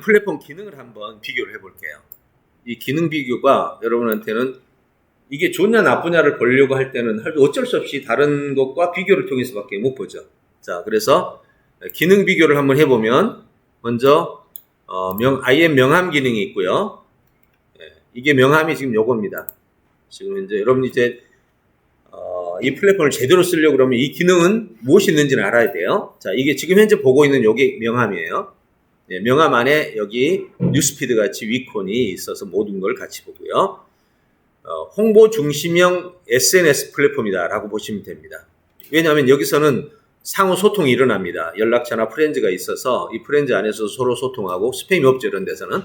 플랫폼 기능을 한번 비교를 해볼게요. 이 기능 비교가 여러분한테는 이게 좋냐 나쁘냐를 보려고 할 때는 어쩔 수 없이 다른 것과 비교를 통해서밖에 못 보죠. 자, 그래서 기능 비교를 한번 해보면 먼저 어, 명, IM 명함 기능이 있고요. 예, 이게 명함이 지금 요겁니다. 지금 이제 여러분 이제 어, 이 플랫폼을 제대로 쓰려고 그러면 이 기능은 무엇이 있는지는 알아야 돼요. 자, 이게 지금 현재 보고 있는 요게 명함이에요. 예, 명함 안에 여기 뉴스피드 같이 위콘이 있어서 모든 걸 같이 보고요. 어, 홍보 중심형 SNS 플랫폼이다라고 보시면 됩니다. 왜냐하면 여기서는 상호 소통이 일어납니다. 연락처나 프렌즈가 있어서 이 프렌즈 안에서 서로 소통하고 스팸이 없죠. 이런 데서는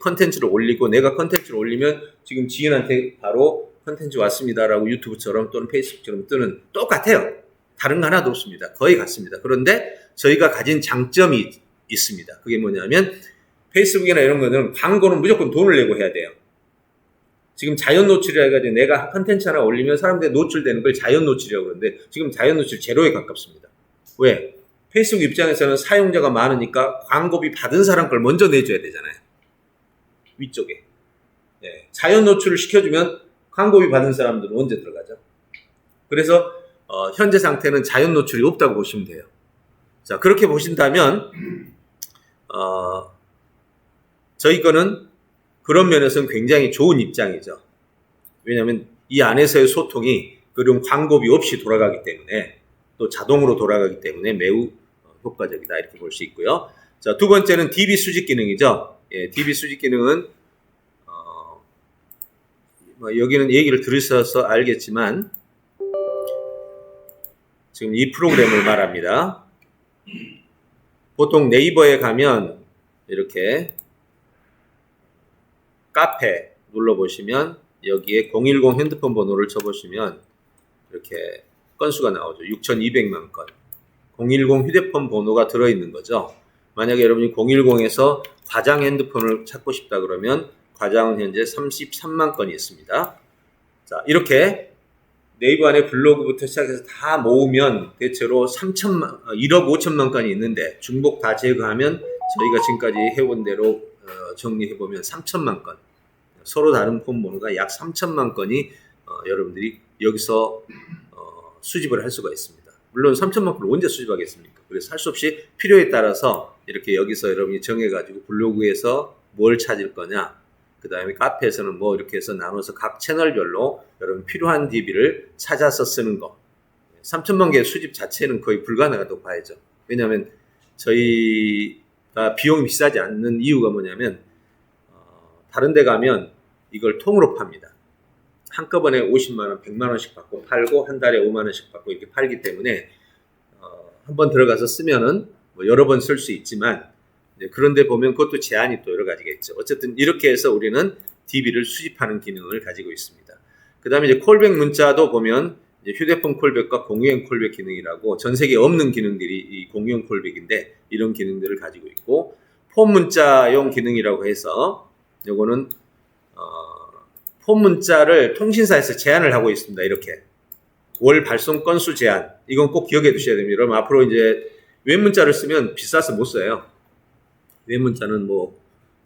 컨텐츠를 올리고 내가 컨텐츠를 올리면 지금 지인한테 바로 컨텐츠 왔습니다라고 유튜브처럼 또는 페이스북처럼 뜨는 똑같아요. 다른 거 하나도 없습니다. 거의 같습니다. 그런데 저희가 가진 장점이 있습니다. 그게 뭐냐면 페이스북이나 이런 거는 광고는 무조건 돈을 내고 해야 돼요. 지금 자연 노출이라 해가지고 내가 컨텐츠 하나 올리면 사람들이 노출되는 걸 자연 노출이라고 그러는데 지금 자연 노출 제로에 가깝습니다. 왜? 페이스북 입장에서는 사용자가 많으니까 광고비 받은 사람 걸 먼저 내줘야 되잖아요. 위쪽에. 네. 자연 노출을 시켜주면 광고비 받은 사람들은 언제 들어가죠? 그래서 어, 현재 상태는 자연 노출이 없다고 보시면 돼요. 자 그렇게 보신다면 어, 저희 거는 그런 면에서는 굉장히 좋은 입장이죠. 왜냐하면 이 안에서의 소통이 그런 광고비 없이 돌아가기 때문에 또 자동으로 돌아가기 때문에 매우 효과적이다 이렇게 볼 수 있고요. 자, 두 번째는 DB 수집 기능이죠. 예, DB 수집 기능은 어, 뭐 여기는 얘기를 들으셔서 알겠지만 지금 이 프로그램을 말합니다. 보통 네이버에 가면 이렇게 카페 눌러보시면 여기에 010 핸드폰 번호를 쳐보시면 이렇게 건수가 나오죠. 6,200만 건. 010 휴대폰 번호가 들어있는 거죠. 만약에 여러분이 010에서 과장 핸드폰을 찾고 싶다 그러면 과장은 현재 33만 건이 있습니다. 자, 이렇게 네이버 안에 블로그부터 시작해서 다 모으면 대체로 3천만, 1억 5천만 건이 있는데 중복 다 제거하면 저희가 지금까지 해본 대로 어, 정리해보면 3천만 건. 서로 다른 폰 번호가 약 3천만 건이 어, 여러분들이 여기서 어, 수집을 할 수가 있습니다. 물론 3천만 건을 언제 수집하겠습니까? 그래서 할 수 없이 필요에 따라서 이렇게 여기서 여러분이 정해가지고 블로그에서 뭘 찾을 거냐, 그 다음에 카페에서는 뭐 이렇게 해서 나눠서 각 채널별로 여러분 필요한 DB를 찾아서 쓰는 거. 3천만 개 수집 자체는 거의 불가능하다고 봐야죠. 왜냐하면 저희가 비용이 비싸지 않는 이유가 뭐냐면 어, 다른 데 가면 이걸 통으로 팝니다. 한꺼번에 50만 원, 100만 원씩 받고 팔고 한 달에 5만 원씩 받고 이렇게 팔기 때문에 어, 한번 들어가서 쓰면은 뭐 여러 번 쓸 수 있지만 그런데 보면 그것도 제한이 또 여러 가지가 있죠. 어쨌든 이렇게 해서 우리는 DB를 수집하는 기능을 가지고 있습니다. 그 다음에 이제 콜백 문자도 보면 휴대폰 콜백과 공유형 콜백 기능이라고 전 세계에 없는 기능들이 이 공유형 콜백인데 이런 기능들을 가지고 있고 폼 문자용 기능이라고 해서 요거는 어, 폼 문자를 통신사에서 제한을 하고 있습니다. 이렇게 월 발송 건수 제한 이건 꼭 기억해 두셔야 됩니다. 여러분 앞으로 이제 웹 문자를 쓰면 비싸서 못 써요. 웹 문자는 뭐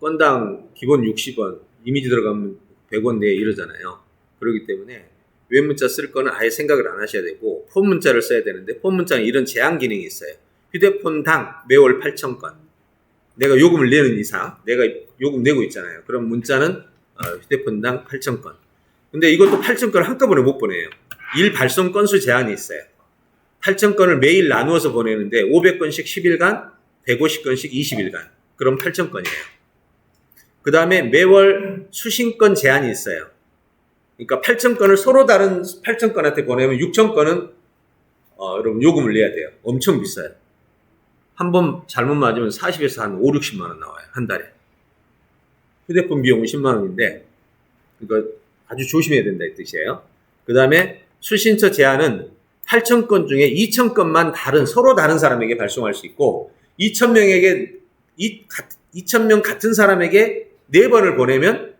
건당 기본 60원 이미지 들어가면 100원 내에 이러잖아요. 그렇기 때문에 웹 문자 쓸 거는 아예 생각을 안 하셔야 되고 폰 문자를 써야 되는데 폰 문자는 이런 제한 기능이 있어요. 휴대폰 당 매월 8,000건. 내가 요금을 내는 이상 내가 요금 내고 있잖아요. 그럼 문자는 어, 휴대폰 당 8,000건. 근데 이것도 8,000건을 한꺼번에 못 보내요. 일 발송 건수 제한이 있어요. 8,000건을 매일 나누어서 보내는데 500건씩 10일간, 150건씩 20일간. 그럼 8,000건이에요. 그 다음에 매월 수신 건 제한이 있어요. 그러니까 8,000건을 서로 다른 8,000건한테 보내면 6,000건은 어, 여러분 요금을 내야 돼요. 엄청 비싸요. 한 번 잘못 맞으면 40에서 한 5, 60만 원 나와요. 한 달에. 휴대폰 비용은 10만 원인데 이거 아주 조심해야 된다 이 뜻이에요. 그 다음에 수신처 제한은 8,000건 중에 2,000건만 다른 서로 다른 사람에게 발송할 수 있고 2,000명에게 2,000명 같은 사람에게 4번을 보내면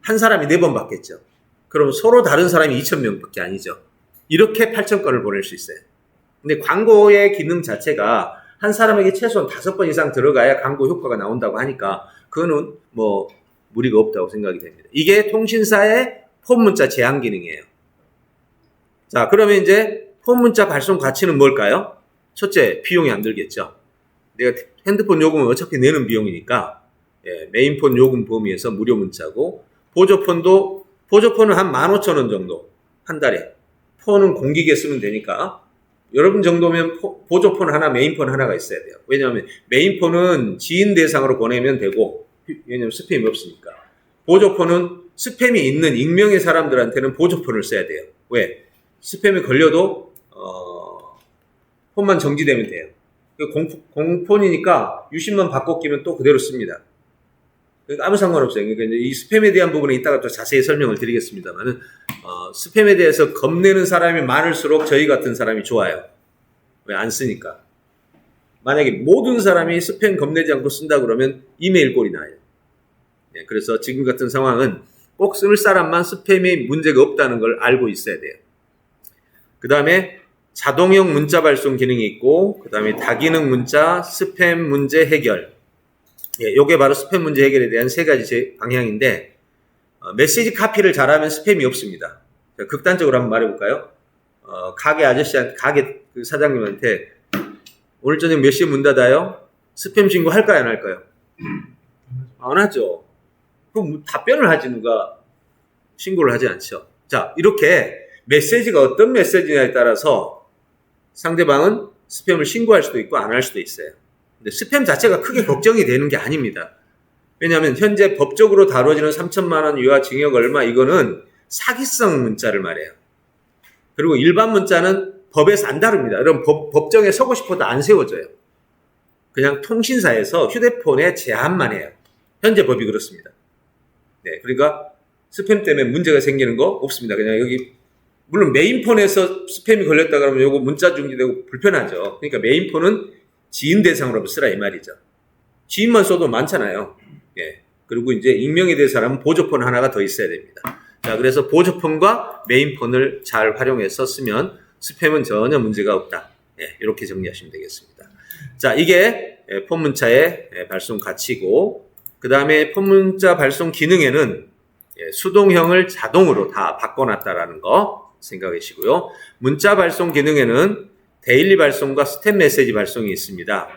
한 사람이 4번 받겠죠. 그럼 서로 다른 사람이 2,000명밖에 아니죠. 이렇게 8,000건을 보낼 수 있어요. 근데 광고의 기능 자체가 한 사람에게 최소한 다섯 번 이상 들어가야 광고 효과가 나온다고 하니까 그거는 뭐 무리가 없다고 생각이 됩니다. 이게 통신사의 폰 문자 제한 기능이에요. 자, 그러면 이제 폰 문자 발송 가치는 뭘까요? 첫째, 비용이 안 들겠죠. 내가 핸드폰 요금은 어차피 내는 비용이니까 예, 메인폰 요금 범위에서 무료 문자고 보조폰도 보조폰은 한 15,000원 정도 한 달에 폰은 공기계 쓰면 되니까 여러분 정도면 포- 보조폰 하나 메인폰 하나가 있어야 돼요. 왜냐하면 메인폰은 지인 대상으로 보내면 되고 왜냐하면 스팸이 없으니까 보조폰은 스팸이 있는 익명의 사람들한테는 보조폰을 써야 돼요. 왜? 스팸에 걸려도 어, 폰만 정지되면 돼요. 그 공, 공폰이니까 유심만 바꿔 끼면 또 그대로 씁니다. 그러니까 아무 상관없어요. 그러니까 이 스팸에 대한 부분은 이따가 또 자세히 설명을 드리겠습니다만은 어, 스팸에 대해서 겁내는 사람이 많을수록 저희 같은 사람이 좋아요. 왜 안 쓰니까. 만약에 모든 사람이 스팸 겁내지 않고 쓴다 그러면 이메일 꼴이 나요. 예, 그래서 지금 같은 상황은 꼭 쓸 사람만 스팸에 문제가 없다는 걸 알고 있어야 돼요. 그 다음에 자동형 문자 발송 기능이 있고, 그 다음에 다기능 문자, 스팸 문제 해결. 예, 요게 바로 스팸 문제 해결에 대한 세 가지 제 방향인데, 어, 메시지 카피를 잘하면 스팸이 없습니다. 자, 극단적으로 한번 말해볼까요? 어, 가게 아저씨한테, 가게 그 사장님한테, 오늘 저녁 몇 시에 문 닫아요? 스팸 신고 할까요, 안 할까요? 안 하죠. 그럼 뭐 답변을 하지, 누가 신고를 하지 않죠. 자, 이렇게 메시지가 어떤 메시지냐에 따라서 상대방은 스팸을 신고할 수도 있고 안 할 수도 있어요. 근데 스팸 자체가 크게 걱정이 되는 게 아닙니다. 왜냐하면 현재 법적으로 다뤄지는 3천만 원 유아 징역 얼마 이거는 사기성 문자를 말해요. 그리고 일반 문자는 법에서 안 다릅니다. 여러분 법, 법정에 서고 싶어도 안 세워져요. 그냥 통신사에서 휴대폰에 제한만 해요. 현재 법이 그렇습니다. 네, 그러니까 스팸 때문에 문제가 생기는 거 없습니다. 그냥 여기 물론 메인폰에서 스팸이 걸렸다 그러면 요거 문자 중지되고 불편하죠. 그러니까 메인폰은 지인 대상으로 쓰라 이 말이죠. 지인만 써도 많잖아요. 예. 그리고 이제 익명이 될 사람은 보조폰 하나가 더 있어야 됩니다. 자, 그래서 보조폰과 메인폰을 잘 활용해서 쓰면 스팸은 전혀 문제가 없다. 예, 이렇게 정리하시면 되겠습니다. 자, 이게 예, 폰 문자의 예, 발송 가치고, 그 다음에 폰 문자 발송 기능에는 예, 수동형을 자동으로 다 바꿔놨다라는 거 생각하시고요. 문자 발송 기능에는 데일리 발송과 스텝 메시지 발송이 있습니다.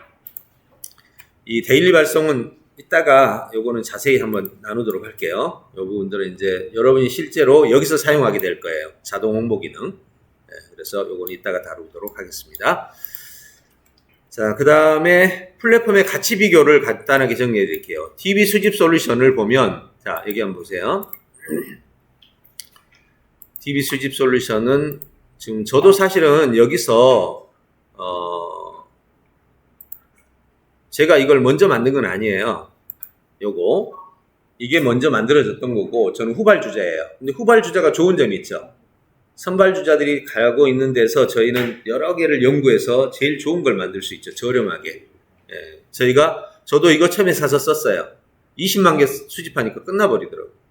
이 데일리 발송은 이따가 요거는 자세히 한번 나누도록 할게요. 이 부분들은 이제 여러분이 실제로 여기서 사용하게 될 거예요. 자동 홍보 기능. 네, 그래서 요거는 이따가 다루도록 하겠습니다. 자, 그 다음에 플랫폼의 가치 비교를 간단하게 정리해 드릴게요. TV 수집 솔루션을 보면, 자, 여기 한번 보세요. TV 수집 솔루션은 지금 저도 사실은 여기서, 어, 제가 이걸 먼저 만든 건 아니에요. 요거. 이게 먼저 만들어졌던 거고, 저는 후발 주자예요. 근데 후발 주자가 좋은 점이 있죠. 선발 주자들이 가고 있는 데서 저희는 여러 개를 연구해서 제일 좋은 걸 만들 수 있죠. 저렴하게. 예, 저희가, 저도 이거 처음에 사서 썼어요. 20만 개 수집하니까 끝나버리더라고요.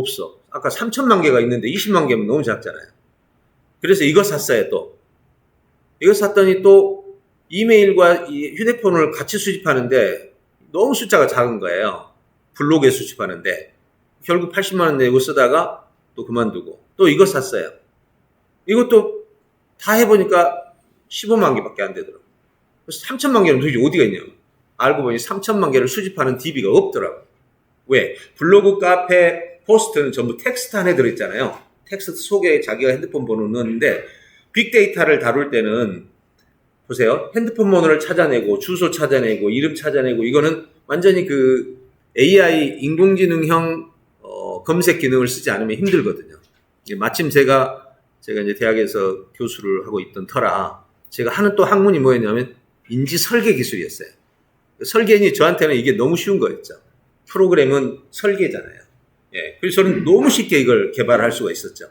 없어. 아까 3천만 개가 있는데 20만 개면 너무 작잖아요. 그래서 이거 샀어요, 또. 이거 샀더니 또 이메일과 이 휴대폰을 같이 수집하는데 너무 숫자가 작은 거예요. 블로그에 수집하는데. 결국 80만 원 내고 쓰다가 또 그만두고. 또 이거 샀어요. 이것도 다 해보니까 15만 개밖에 안 되더라고요. 그래서 3천만 개는 도대체 어디가 있냐고. 알고 보니 3천만 개를 수집하는 DB가 없더라고요. 왜? 블로그, 카페, 포스트는 전부 텍스트 안에 들어있잖아요. 텍스트 속에 자기가 핸드폰 번호 넣었는데 빅데이터를 다룰 때는 보세요. 핸드폰 번호를 찾아내고 주소 찾아내고 이름 찾아내고 이거는 완전히 그 AI 인공지능형 어, 검색 기능을 쓰지 않으면 힘들거든요. 마침 제가 제가 이제 대학에서 교수를 하고 있던 터라 제가 하는 또 학문이 뭐였냐면 인지 설계 기술이었어요. 설계인이 저한테는 이게 너무 쉬운 거였죠. 프로그램은 설계잖아요. 예, 그래서 저는 너무 쉽게 이걸 개발할 수가 있었죠.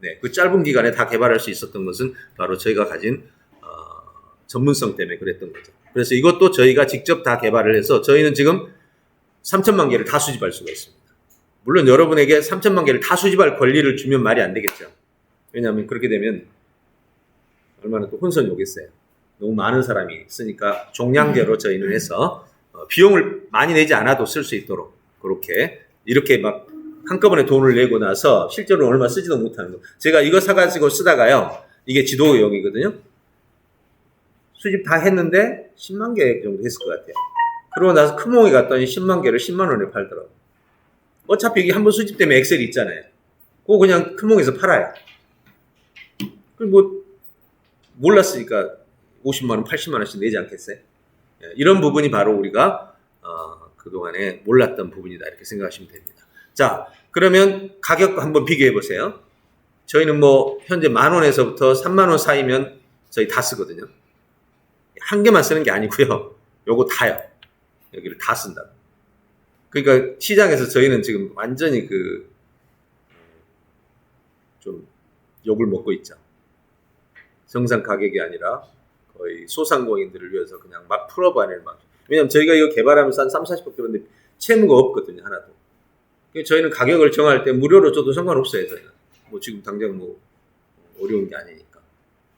네, 그 짧은 기간에 다 개발할 수 있었던 것은 바로 저희가 가진 어, 전문성 때문에 그랬던 거죠. 그래서 이것도 저희가 직접 다 개발을 해서 저희는 지금 3천만 개를 다 수집할 수가 있습니다. 물론 여러분에게 3천만 개를 다 수집할 권리를 주면 말이 안 되겠죠. 왜냐하면 그렇게 되면 얼마나 또 혼선이 오겠어요. 너무 많은 사람이 쓰니까 종량제로 저희는 해서 어, 비용을 많이 내지 않아도 쓸 수 있도록 그렇게 이렇게 막 한꺼번에 돈을 내고 나서 실제로 얼마 쓰지도 못하는 거. 제가 이거 사가지고 쓰다가요. 이게 지도용이거든요. 수집 다 했는데 10만 개 정도 했을 것 같아요. 그러고 나서 큰몽에 갔더니 10만 개를 10만 원에 팔더라고. 어차피 이게 한 번 수집되면 엑셀이 있잖아요. 그거 그냥 큰몽에서 팔아요. 그뭐 몰랐으니까 50만 원, 80만 원씩 내지 않겠어요? 예, 이런 부분이 바로 우리가 어, 그동안에 몰랐던 부분이다 이렇게 생각하시면 됩니다. 자, 그러면 가격 한번 비교해 보세요. 저희는 뭐 현재 만 원에서부터 3만 원 사이면 저희 다 쓰거든요. 한 개만 쓰는 게 아니고요. 요거 다요. 여기를 다 쓴다. 그러니까 시장에서 저희는 지금 완전히 그 좀 욕을 먹고 있죠. 정상 가격이 아니라 거의 소상공인들을 위해서 그냥 막 풀어봐낼 막. 왜냐면 저희가 이거 개발하면서 한 3, 40억 들었는데 채무가 없거든요, 하나도. 그래서 저희는 가격을 정할 때 무료로 줘도 상관없어요, 저희는. 뭐 지금 당장 뭐 어려운 게 아니니까.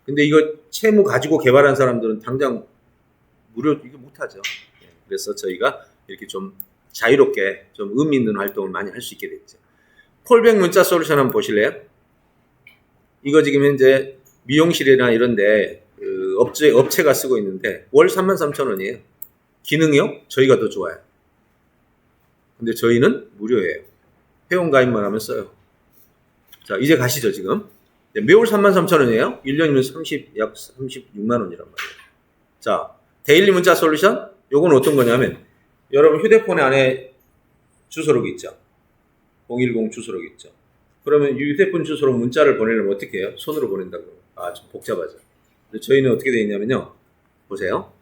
근데 이거 채무 가지고 개발한 사람들은 당장 무료 이거 못하죠. 예, 그래서 저희가 이렇게 좀 자유롭게 좀 의미 있는 활동을 많이 할 수 있게 됐죠. 콜백 문자 솔루션 한번 보실래요? 이거 지금 현재 미용실이나 이런데 그 업체 업체가 쓰고 있는데 월 33,000원이에요. 기능이요? 저희가 더 좋아요. 근데 저희는 무료예요. 회원 가입만 하면 써요. 자, 이제 가시죠, 지금. 네, 매월 33,000원이에요. 1년이면 30, 약 36만 원이란 말이에요. 자, 데일리 문자 솔루션? 요건 어떤 거냐면, 여러분 휴대폰 안에 주소록 있죠? 010 주소록 있죠? 그러면 이 휴대폰 주소로 문자를 보내려면 어떻게 해요? 손으로 보낸다고. 아, 좀 복잡하죠. 저희는 어떻게 되어 있냐면요. 보세요.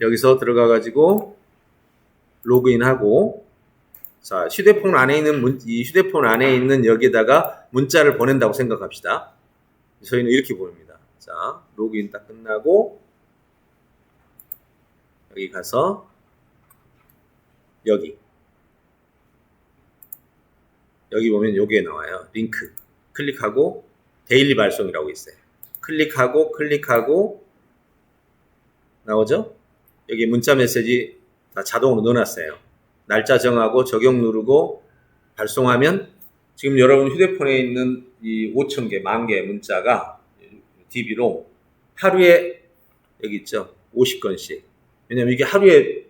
여기서 들어가가지고, 로그인하고, 자, 휴대폰 안에 있는 문, 이 휴대폰 안에 있는 여기에다가 문자를 보낸다고 생각합시다. 저희는 이렇게 보냅니다. 자, 로그인 딱 끝나고, 여기 가서, 여기. 여기 보면 요게 나와요. 링크. 클릭하고, 데일리 발송이라고 있어요. 클릭하고, 클릭하고, 나오죠? 여기 문자 메시지 다 자동으로 넣어놨어요. 날짜 정하고 적용 누르고 발송하면 지금 여러분 휴대폰에 있는 이 5천 개, 만 개 문자가 DB로 하루에 여기 있죠. 50건씩. 왜냐면 이게 하루에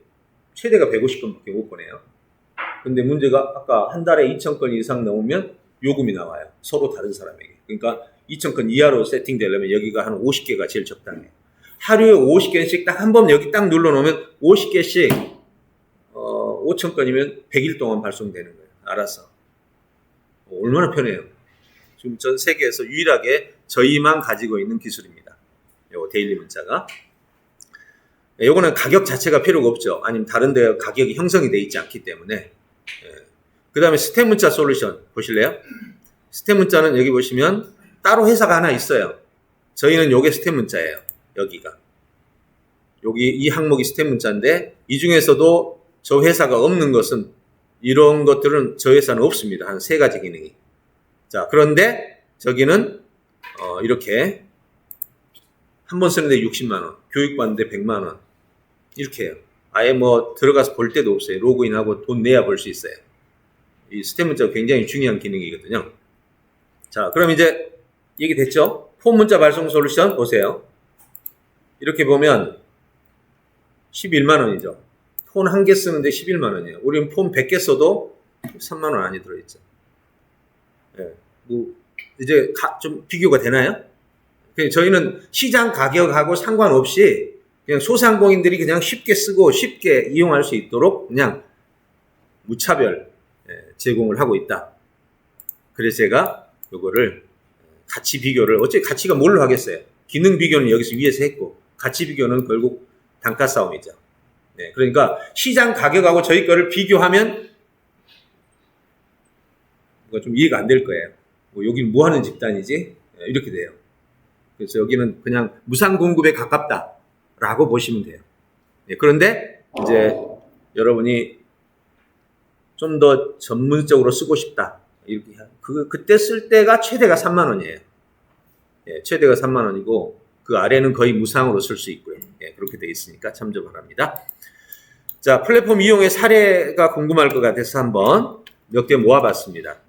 최대가 150건밖에 못 보내요. 근데 문제가 아까 한 달에 2,000건 이상 넘으면 요금이 나와요. 서로 다른 사람에게. 그러니까 2,000건 이하로 세팅되려면 여기가 한 50개가 제일 적당해요. 하루에 50개씩 딱 한 번 여기 딱 눌러놓으면 50개씩 어, 5천 건이면 100일 동안 발송되는 거예요. 알아서. 어, 얼마나 편해요. 지금 전 세계에서 유일하게 저희만 가지고 있는 기술입니다. 요 데일리 문자가. 네, 요거는 가격 자체가 필요가 없죠. 아니면 다른 데 가격이 형성이 돼 있지 않기 때문에. 예. 그 다음에 스텝 문자 솔루션 보실래요? 스텝 문자는 여기 보시면 따로 회사가 하나 있어요. 저희는 요게 스텝 문자예요. 여기가. 여기 이 항목이 스텝 문자인데 이 중에서도 저 회사가 없는 것은 이런 것들은 저 회사는 없습니다. 한 세 가지 기능이. 자, 그런데 저기는 어, 이렇게 한 번 쓰는데 60만 원, 교육 받는데 100만 원 이렇게 해요. 아예 뭐 들어가서 볼 데도 없어요. 로그인하고 돈 내야 볼 수 있어요. 이 스텝 문자가 굉장히 중요한 기능이거든요. 자, 그럼 이제 얘기 됐죠? 폼 문자 발송 솔루션 보세요. 이렇게 보면 11만 원이죠. 폰 한 개 쓰는데 11만 원이에요. 우리는 폰 100개 써도 3만 원 안에 들어있죠. 예, 뭐 이제 가, 좀 비교가 되나요? 저희는 시장 가격하고 상관없이 그냥 소상공인들이 그냥 쉽게 쓰고 쉽게 이용할 수 있도록 그냥 무차별 예, 제공을 하고 있다. 그래서 제가 이거를 가치 비교를 어째 가치가 뭘로 하겠어요? 기능 비교는 여기서 위에서 했고 가치 비교는 결국 단가 싸움이죠. 네, 그러니까 시장 가격하고 저희 거를 비교하면 뭔가 좀 이해가 안 될 거예요. 뭐 여기는 뭐 하는 집단이지? 네, 이렇게 돼요. 그래서 여기는 그냥 무상 공급에 가깝다라고 보시면 돼요. 네, 그런데 이제 여러분이 좀 더 전문적으로 쓰고 싶다. 이렇게 그 그때 쓸 때가 최대가 3만 원이에요. 예, 최대가 3만 원이고 그 아래는 거의 무상으로 쓸 수 있고요. 예, 그렇게 돼 있으니까 참조 바랍니다. 자, 플랫폼 이용의 사례가 궁금할 것 같아서 한번 몇 개 모아봤습니다. 자,